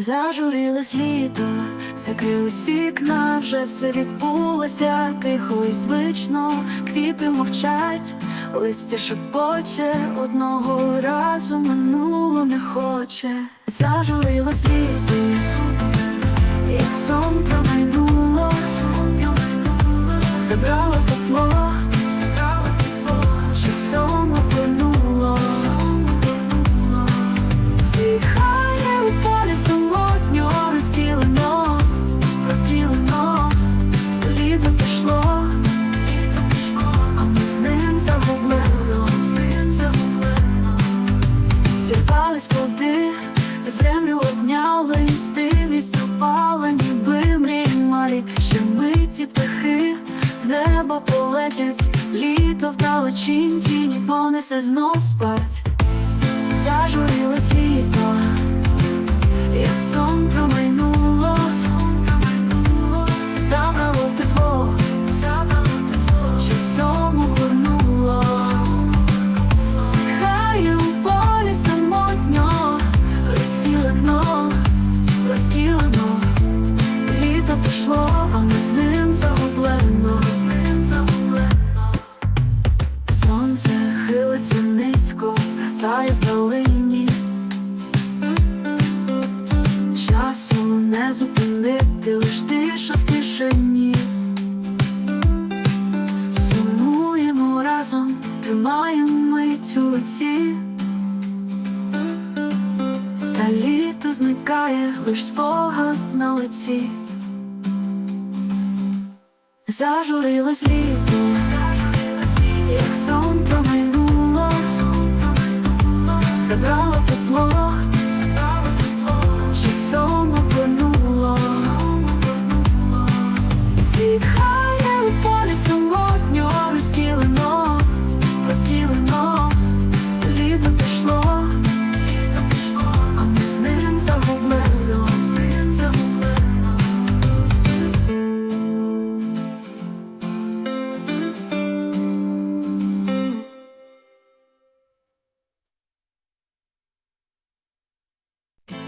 Зажурилось літо, закрились вікна, вже все відбулося. Тихо і звично, квіти мовчать, листя шепоче, одного разу минуло не хоче. Зажурилось літо, як сон промайнуло, забрало Зірвались землю обняли, стилість упала, ніби мрій малі, що миті птахи в небо полетять, літо вдалечінь тіні понесе знов спать. Зажурилось в. Часу не зупинити, лиш тиша в тишині. Сумуємо разом, тримаємо мить у руці. Та літо зникає, лиш спогад на лиці. Зажурилось літо, як сон забрала тут тепло.